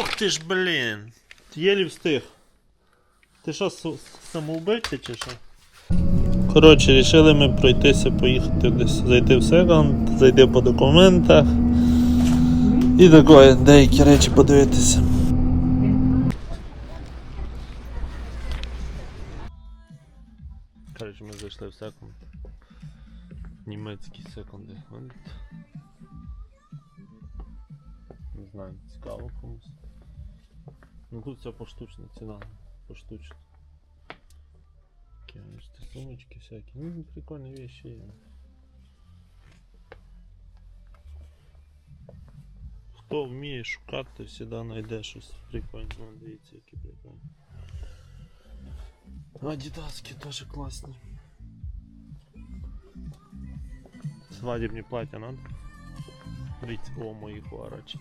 Ох ти ж, блін! Єлі встиг. Ти що, самоубивця чи що? Коротше, рішили ми пройтися, поїхати десь, зайти в секонд, зайти по документах. І такое, деякі речі подивитися. Коротше, ми зайшли в секонд. Німецький секонд хенд. Не знаю, цікаво комусь. Ну тут все поштучно, ціна поштучно. Такі, бачите, сумочки всякі. Ну, прикольні вещи є. Хто вміє шукати, то завжди знайде щось прикольне. Ну, дивіться, які прикольні. Адідаски теж класні. Свадебні плаття надо? Дивіться, о, мої хуарачі.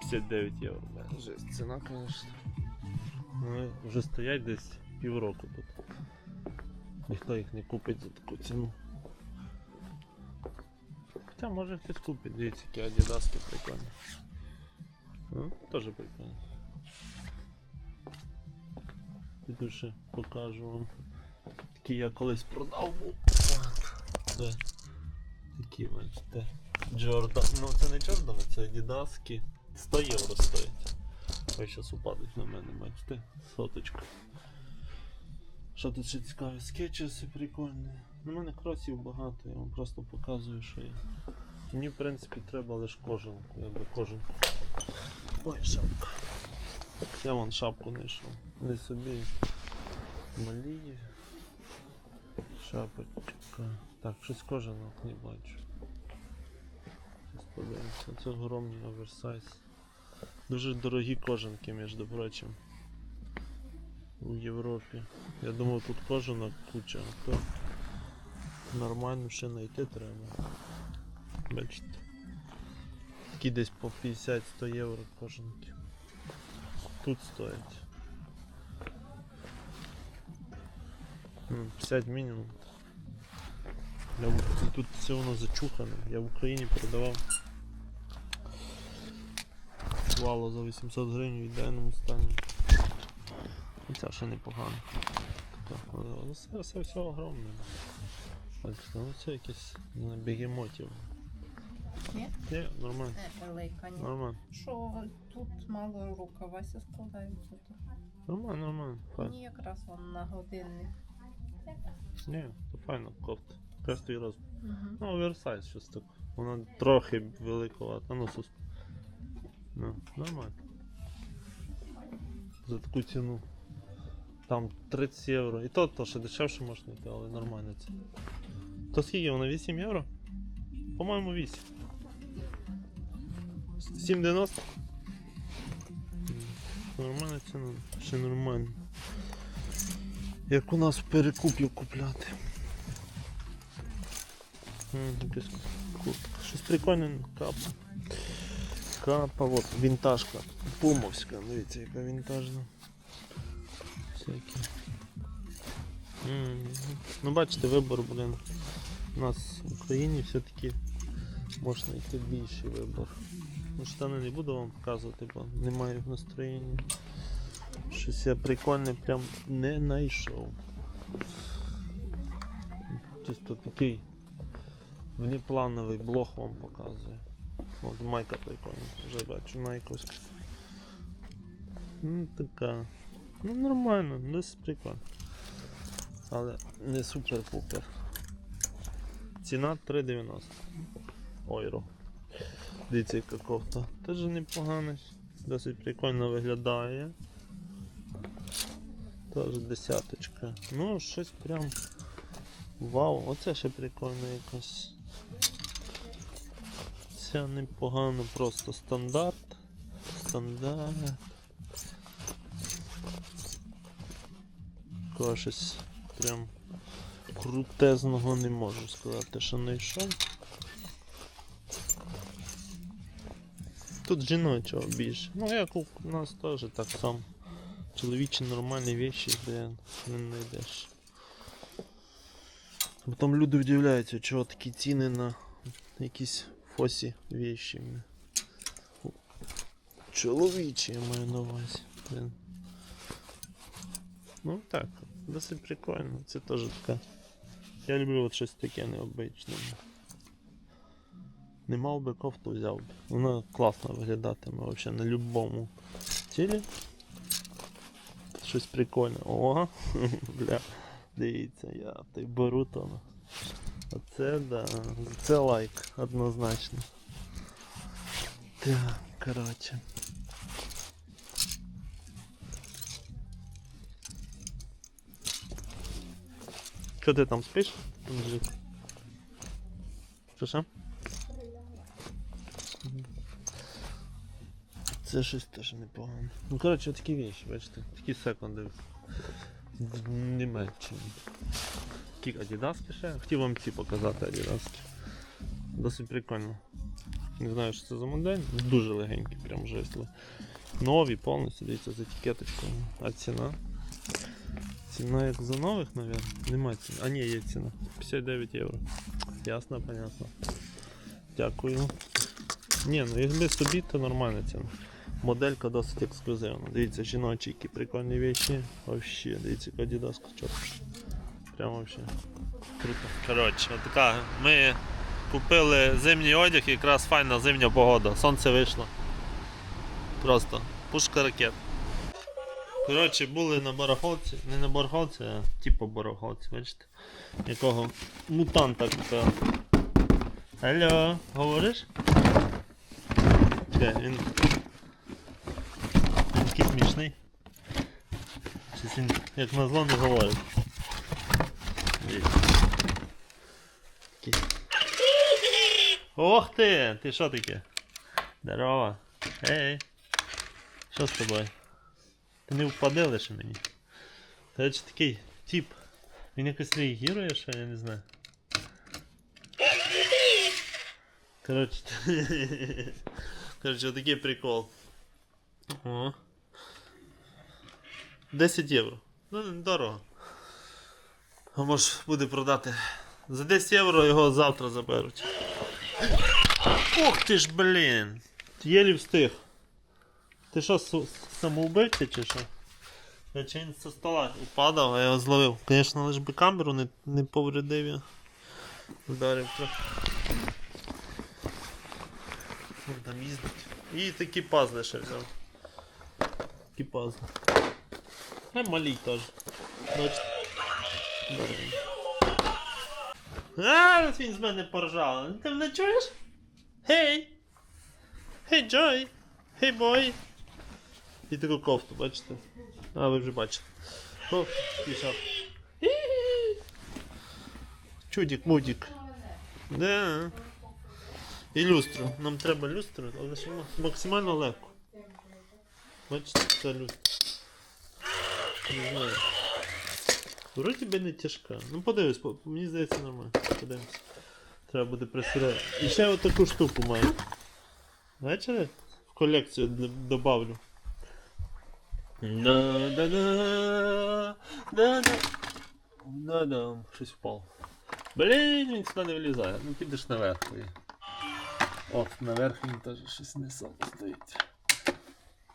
59 євро. Жесть, ціна, конечно. Ну, вже стоять десь півроку тут. Ніхто їх не купить за таку ціну. Хоча може хтось купить, дивіться, які адідаски прикольні. Ну, теж прикольно. Піду ще покажу вам. Такі я колись продав був. Такі, бачите. Джордан. Ну це не Джордан, це Адідаски. 100 євро стоять. Ой, зараз упадуть на мене, бачите? Соточка. Що тут ще цікаві? Скетчеси прикольні. У мене кросів багато, я вам просто показую, що є. Мені в принципі треба лише кожанку, я би кожанку. Ой, шапка. Я вон шапку знайшов. Не собі. Малі. Шапочка. Так, щось кожанок не бачу. Подивимося. Це огромний оверсайз. Дуже дорогі кожанки, між прочим. У Європі. Я думав тут кожанок куча, а то нормально ще знайти треба. Бачите. Такі десь по 50-100 євро кожанки. Тут стоять. Ну, 50 мінімум. Я в- Тут все воно зачухане. Я в Україні продавав. Вало за 800 гривень в ідеальному стані. І Ця ще непогано. Така, але але Все, все, все огромне. Бачите, ну це якесь не знаю, бегемотів. Ні? Ні, нормально, велика, ні. нормально. Що тут мало рукавася складаються. то Нормально, нормально. Файно. Мені якраз вон на годинник. Ні, це файно кофта. Раз. Угу. Ну, оверсайз щось так. Вона трохи великовата. Ну, сус. Ну, нормально. За таку ціну. Там 30 євро. І то, то ще дешевше можна знайти, але нормально це. То скільки вона? 8 євро? По-моєму 8. 7,90? Нормальна ціна. Ще нормально. Як у нас в перекупі купляти. М. Щось прикольне капа. Капа, от, вінтажка. Пумовська, дивіться, яка вінтажна. Всякі. М, Ну бачите, вибор, блин. У нас в Україні все-таки можна йти більший вибор. Ну, штани не буду вам показувати, бо немає в настроєння. Щось я прикольне прям не знайшов. Чисто такий внеплановий блог вам показує. От майка прикольна, вже бачу найковська. Ну така. Ну нормально, десь прикольно. Але не супер-пупер. Ціна 3,90 Ойро. Дивіться, яка кофта. Теж непогана, досить прикольно виглядає. Теж десяточка. Ну, щось прям. Вау, оце ще прикольно якось. Це непогано, просто стандарт. Стандарт. Такого щось прям крутезного не можу сказати, що знайшов. Тут жіночого більше. Ну як у нас теж так само. Чоловічі нормальні вещі, де не знайдеш. Потім люди удивляються, чого такі ціни на якісь фосі вещі. чоловічий, я маю на увазі. Блін. Ну так, досить прикольно. Це теж така. Я люблю от щось таке необичне. Не мав би кофту взяв би. Вона класно виглядатиме взагалі на любому тілі. Щось прикольне. О, бля. Дивіться, я той беру то. Оце да. Це лайк, однозначно. Так, коротше. Що ти там спиш? Там лежить. Що що? Мгм. Це щось теж непогано. Ну коротше, такі вещи, бачите, такі секунди в Німеччині. Такі адідаски ще. Хотів вам ці показати адідаски. Досить прикольно. Не знаю, що це за модель. Дуже легенькі, прям жесли. Нові повністю, дивіться, з етикеточкою. А ціна? Ціна як за нових, мабуть. Нема ціни. А ні, є ціна. 59 євро. Ясно, понятно. Дякую. Ні, ну якби собі, то нормальна ціна. Моделька досить ексклюзивна. Дивіться, жіночі, які прикольні вещі. Вообще, дивіться, яка дідаска чорна. Прям вообще. Круто. Коротше, така. Ми купили зимній одяг, якраз файна зимня погода. Сонце вийшло. Просто пушка ракет. Коротше, були на барахолці, не на барахолці, а типу барахолці, бачите? Якого мутанта купили. Алло, говориш? Чекай, він. Він такий смішний. Як на зло не говорить. Дивіться. Такий. Ох ти! Ти що таке? Здорово. Ей. Що з тобою? Ти не впади лише мені. Коротше такий тип. Він якось реагує, що я не знаю. Коротше. Коротше, отакий прикол. О. 10 євро. Ну, недорого. А може буде продати. За 10 євро його завтра заберуть. Ух ти ж, блін! Єлі встиг. Ти що, самоубивця чи що? Я чи він зі стола упадав, а я його зловив. Звісно, лиш би камеру не, не повредив я. Вдарив трохи. Там їздить. І такі пазли ще взяв. Такі пазли. А малій теж. А, він з мене поржав. Ти мене чуєш? Гей! Гей, Джой! Гей, бой! І таку кофту, бачите? А, ви вже бачите. О, пішов. Чудік, мудік. Да. І люстру. Нам треба люстру, але ще максимально легко. Бачите, це люстра. Не знаю. Вроді би не тяжка. Ну подивись, мені здається нормально. Подивимось. Треба буде присирати. І ще отаку штуку маю. Бачили? В колекцію добавлю. Да-да-да, да-да. Щось впало. Блін, він сюди не влізає. Ну підеш наверх. і- От, наверх він теж щось не сам стоїть.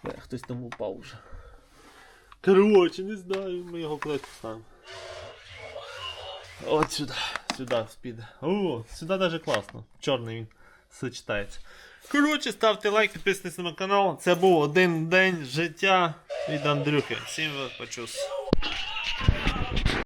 Е, Хтось там упав вже. Короче, не знаю, ми його кудись поставимо. От сюди, сюди спід. О, сюди даже класно. Чорний він сочетається. Коротше, ставте лайк, підписуйтесь на канал. Це був один день життя від Андрюхи. Всім почус.